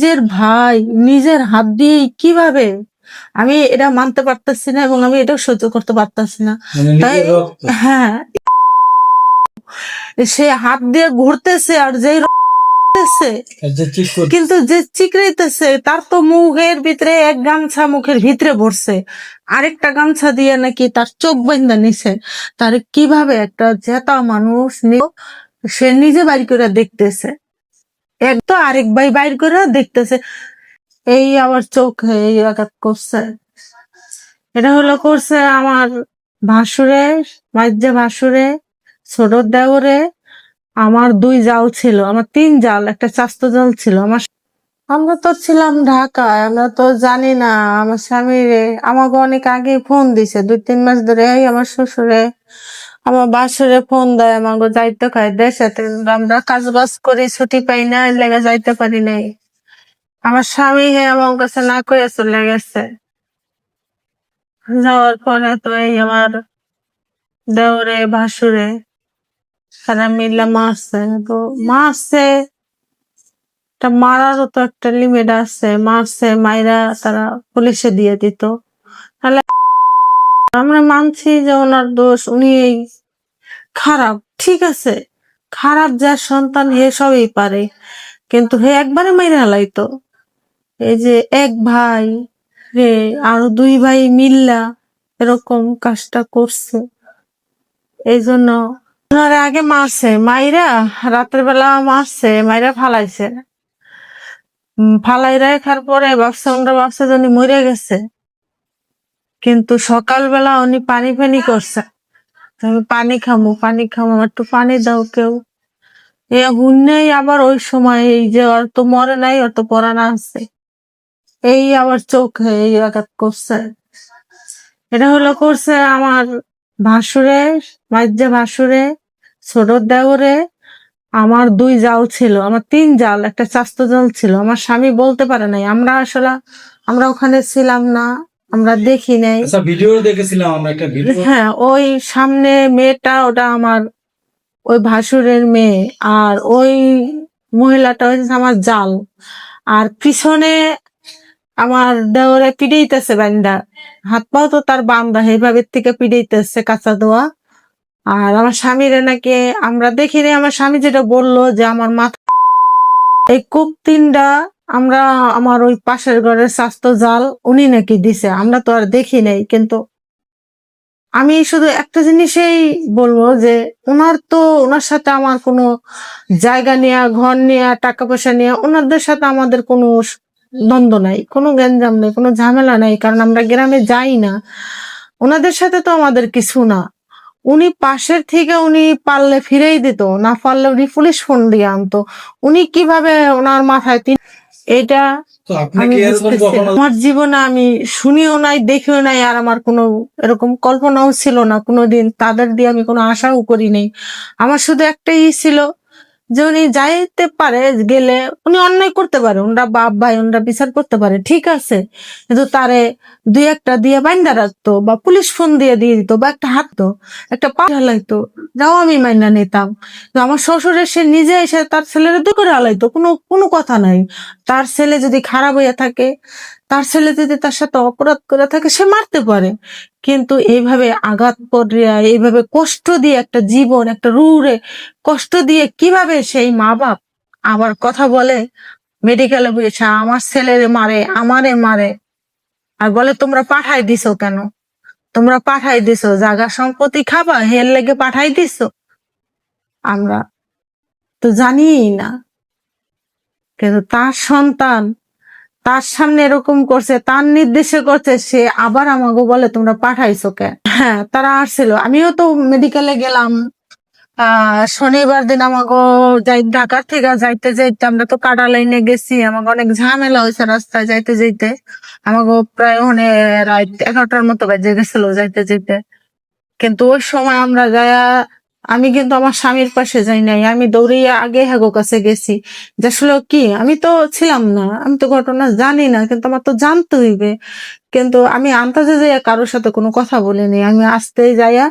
নিজের ভাই নিজের হাত দিয়ে কীভাবে? আমি এটা মানতে পারতেছি না এবং আমি এটাও সহ্য করতে পারতেছি না। মানে তাই হ্যাঁ। সে হাত দিয়ে ঘুরতেছে আর যেই যে কিন্তু যে চিকড়াইতেছে তার তো মুখের ভিতরে এক গামছা মুখের ভিতরে ভরছে। আরেকটা গামছা দিয়ে নাকি তার চোখ বান্ধা নিছে। তার কীভাবে একটা জেতা মানুষ সে নিজে বাড়ি করে দেখতেছে। এক তো আরেক ভাই বাইর করে দেখতেছে। এই আমার চোখ এই আঘাত করছে। এটা হলো করছে আমার ভাসুরে মাইজে ভাসুরে, ছোট দেওরে। আমার দুই জাল ছিল, আমার তিন জাল, একটা চাস্ত জাল ছিল। আমার আমরা তো ছিলাম ঢাকায়, আমরা তো জানি না আমার স্বামী রে আমাকে অনেক আগে ফোন দিছে, দুই তিন মাস ধরে এই আমার শ্বশুরে। আমার বাসুরে ফোন দেয় আমাকে যাইতে খায় দেশে আমরা কাজ বাজ করি, ছুটি পাই না লেগে যাইতে পারি নাই। আমার স্বামী হে আমার কাছে না কয়ে চলে গেছে। যাওয়ার পরে তো এই আমার দেওরে, ভাসুরে তারা মিলে মারছে তো মারছে মারারও তো একটা লিমিট আছে। মারছে মাইরা তারা পুলিশে দিয়ে দিত। তাহলে আমরা মানছি যে ওনার দোষ উনি এই খারাপ, ঠিক আছে? খারাপ যার সন্তান হে সবই পারে। কিন্তু হে একবারে মাইরা হালাইতো এই যে এক ভাই রে আরও দুই ভাই মিল্লা এরকম কাজটা করছে। এই জন্য ওনারে আগে মারছে। মাইরা রাতের বেলা মারছে, মাইরা ফালাইছে। ফালাই রাখার পরে ভাবছে, ওনারা ভাবছে যে উনি মরে গেছে। কিন্তু সকালবেলা উনি পানি পানি করছে। আমি পানি খামো পানি খামো, একটু পানি দাও কেউ। এ হুন্নেই আবার ওই সময় এই যে ওর তো মরে নাই, ওর তো পরানা আছে। এই আবার চোখে এই আঘাত করছে। এটা হলো করছে আমার ভাসুরে মাইজে ভাসুরে, ছোট দেওরে। আমার দুই জাল ছিল, আমার তিন জাল, একটা চাস্ত জাল ছিল। আমার স্বামী বলতে পারে নাই, আমরা আসলে, আমরা ওখানে ছিলাম না। আমরা দেখি নাই। আচ্ছা ভিডিও দেখেছিলাম আমরা একটা ভিডিও। হ্যাঁ ওই সামনে মেয়েটা ওটা আমার ওই ভাসুরের মেয়ে আর ওই মহিলাটা হচ্ছে আমার জাল। আর পিছনে আমার দেওরে পিড়াইতেছে বান্দা। হাত পাও তো তার বান্দা এইভাবে থেকে পিড়াইতেছে কাঁচা দোয়া আর আমার স্বামীরে নাকি আমরা দেখিনি আমার স্বামী যেটা বলল যে আমার মাথা এই কূপ তিনটা আমরা আমার ওই পাশের ঘরের স্বাস্থ্য জাল উনি নাকি দিছে, আমরা তো আর দেখি নাই, কিন্তু আমি শুধু একটা জিনিসেই বলব যে ওনার তো ওনার সাথে আমার কোনো জায়গা নেয়া, ঘর নেয়া টাকা পয়সা নেয়া ওনাদের সাথে আমাদের কোনো দ্বন্দ্ব নাই, কোনো গ্যাঞ্জাম নেই, কোনো ঝামেলা নাই, কারণ আমরা গ্রামে যাই না। ওনাদের সাথে তো আমাদের কিছু না। উনি পাশের থেকে উনি পারলে ফিরেই দিত, না পারলে উনি পুলিশ ফোন দিয়ে আনতো। উনি কীভাবে ওনার মাথায় এটা আমার জীবনে আমি শুনিও নাই দেখিও নাই আর আমার কোনো এরকম কল্পনাও ছিল না। কোনোদিন তাদের দিয়ে আমি কোনো আশাও করি নাই আমার শুধু একটাই ছিল যে উনি যাইতে পারে, গেলে উনি অন্যায় করতে পারে ওনারা বাপ ভাই ওনারা বিচার করতে পারে, ঠিক আছে। কিন্তু তারে দুই একটা দিয়ে বাইন্দা রাখতো, বা পুলিশ ফোন দিয়ে দিয়ে দিত, বা একটা হাত তো একটা পা হালাইতো যাও আমি মাইনা নিতাম। আমার শ্বশুরের সে নিজে এসে তার ছেলের দু করে হালাইতো, কোনো কোনো কথা নাই। তার ছেলে যদি খারাপ হয়ে থাকে তার ছেলে যদি তার সাথে অপরাধ করে থাকে, সে মারতে পারে। কিন্তু এইভাবে আঘাত করিয়া এইভাবে কষ্ট দিয়ে একটা জীবন, একটা রুরে কষ্ট দিয়ে কীভাবে সেই মা বাপ আবার কথা বলে মেডিকেলে বসে, আমার ছেলেরে মারে, আমারে মারে। আর বলে, তোমরা পাঠাই দিছো কেন? তোমরা পাঠাই দিছো, জাগা সম্পত্তি খাবা, হের লেগে পাঠাই দিছো? আমরা তো জানিই না। কিন্তু তার সন্তান তার সামনে এরকম করছে, তার নির্দেশে করছে, সে আবার আমাকে বলে, তোমরা পাঠাইছো কে হ্যাঁ তারা আসছিল। আমিও তো মেডিকেলে গেলাম। শনিবার দিন আমাকে যাই, ঢাকার থেকে যাইতে যাইতে আমরা তো কাটা লাইনে গেছি। আমাকে অনেক ঝামেলা হয়েছে রাস্তায় যাইতে যাইতে। আমাকে প্রায় ওখানে রাত এগারোটার মতো বাজে গেছিল যাইতে যাইতে। কিন্তু ওই সময় আমরা যায়া আমি কিন্তু আমার স্বামীর পাশে যাই নাই। আমি দৌড়িয়ে আগে হাগো কাছে গেছি। যে আসলে কি? আমি তো ছিলাম না। আমি তো ঘটনা জানি না, কিন্তু আমার তো জানতে হইবে। কিন্তু আমি আন্তাজে যাইয়া কারোর সাথে কোনো কথা বলিনি। আমি আসতে যাইয়া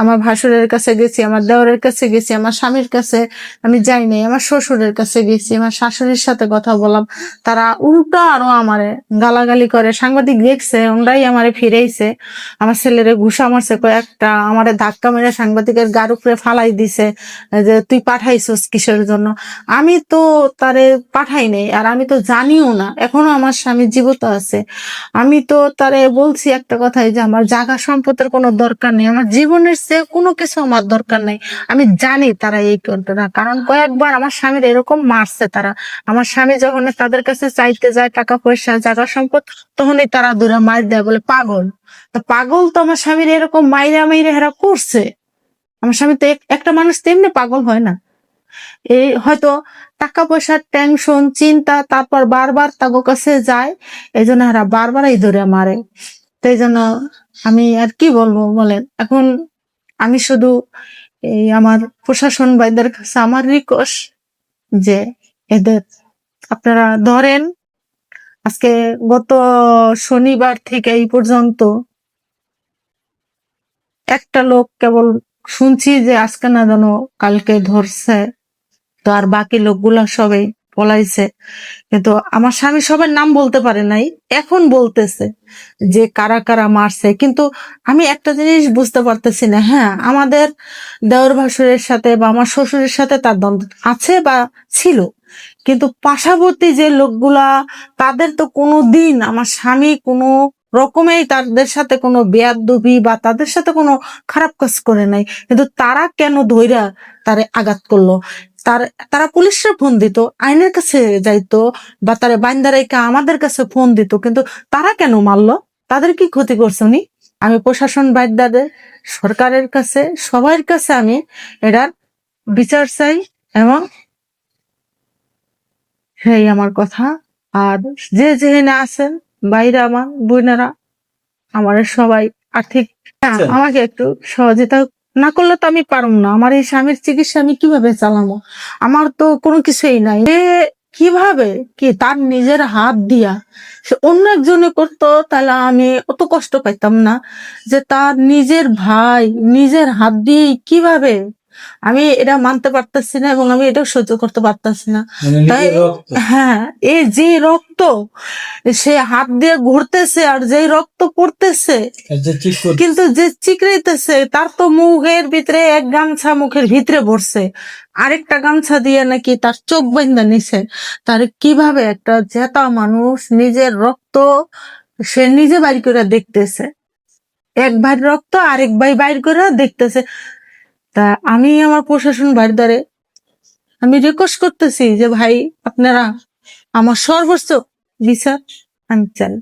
আমার ভাসুরের কাছে গেছি, আমার দেওরের কাছে গেছি, আমার স্বামীর কাছে, আমি যাই নাই, আমার শ্বশুরের কাছে গেছি, আমার শাশুড়ির সাথে কথা বললাম। তারা উল্টো আরও আমারে গালাগালি করে, সাংবাদিক দেখছে ওনরাই আমারে ফিরেইছে। আমার ছেলেরে ঘুষা মারছে কয়েকটা, আমারে ধাক্কা মেরে সাংবাদিকের গার উপরে ফালাই দিছে, যে তুই পাঠাইছস কিসের জন্য? আমি তো তারে পাঠাই নাই, আর আমি তো জানিও না, এখনও আমার স্বামী জীবিত আছে। আমি তো তারে বলছি একটা কথাই যে আমার জায়গা সম্পদের কোনো দরকার নেই, আমার জীবনের সে কোনো কিছু আমার দরকার নেই। আমি জানি তারা এই করতো না। কারণ কয়েকবার আমার স্বামীর এরকম মারছে তারা। আমার স্বামী যখন তাদের কাছে চাইতে যায় টাকা পয়সা জায়গা সম্পদ, তখনই তারা দূরে মার দেয়, বলে পাগল। তো পাগল তো আমার স্বামীর এরকম মাইরা মাইরা হেরা করছে। আমার স্বামী তো এক- একটা মানুষ তেমনি পাগল হয় না। এই হয়তো টাকা পয়সার টেনশন চিন্তা, তারপর বারবার তাগো কাছে যায় এই জন্য এরা বারবারই ধরে মারে। তো এই জন্য আমি আর কি বলব বলেন? এখন আমি শুধু এই আমার প্রশাসন ভাইদের কাছে আমার রিকোয়েস্ট যে এদের আপনারা ধরেন, আজকে গত শনিবার থেকে এই পর্যন্ত একটা লোক কেবল শুনছি যে আজকে না যেন কালকে ধরছে, তো আর বাকি লোকগুলা সবাই পলাইছে। কিন্তু আমার স্বামী সবার নাম বলতে পারে নাই, এখন বলতেছে যে কারা কারা মারছে। কিন্তু আমি একটা জিনিস বুঝতে পারতেছি না হ্যাঁ আমাদের দেওর ভাসুরের সাথে বা আমার শ্বশুরের সাথে তার দ্বন্দ্ব আছে বা ছিল। কিন্তু পাশাবর্তী যে লোকগুলা, তাদের তো কোনো দিন আমার স্বামী কোনো রকমেই তাদের সাথে কোনো বেয়াদবি বা তাদের সাথে কোনো খারাপ কাজ করে নাই। কিন্তু তারা কেন ধৈরা তারে আঘাত করল? তার তারা পুলিশরা ফোন দিত আইনের কাছে যাইতো বা তারা বাইন্দারাইকা আমাদের কাছে ফোন দিত কিন্তু তারা কেন মারলো? তাদের কি ক্ষতি করছে উনি? আমি প্রশাসন বাইদাদের সরকারের কাছে সবার কাছে আমি এটার বিচার চাই এবং সেই আমার কথা। আর যে যেখানে আছেন বাইরে আমার বোনেরা আমার সবাই আর্থিক হ্যাঁ, আচ্ছা। আমাকে একটু সহযোগিতা না করলে তো আমি পারব না। আমার এই স্বামীর চিকিৎসা আমি কীভাবে চালাবো আমার তো কোনো কিছুই নাই। কীভাবে? কি তার নিজের হাত দিয়া সে অন্য একজনে করতো, তাহলে আমি অত কষ্ট পাইতাম না। যে তার নিজের ভাই নিজের হাত দিয়ে কীভাবে আমি এটা মানতে পারতেছি না এবং আমি এটা সহ্য করতে পারতেছি না। মানে তাই হ্যাঁ এই যে রক্ত সে হাত দিয়ে ঘুরতেছে আর যে রক্ত পড়তেছে কিন্তু যে চিকড়াইতেছে তার তো মুখের ভিতরে এক গামছা মুখের ভিতরে ভরছে। আরেকটা গামছা দিয়ে নাকি তার চোখ বাইন্দা নিছে। তার কীভাবে একটা জেতা মানুষ নিজের রক্ত সে নিজে বাইর করে দেখতেছে? এক ভাই রক্ত আরেক ভাই বাইর করে দেখতেছে। তা আমি আমার প্রশাসন ভাইয়ের দ্বারে আমি রিকোয়েস্ট করতেছি যে, ভাই, আপনারা আমার সর্বোচ্চ বিচার আমি চাই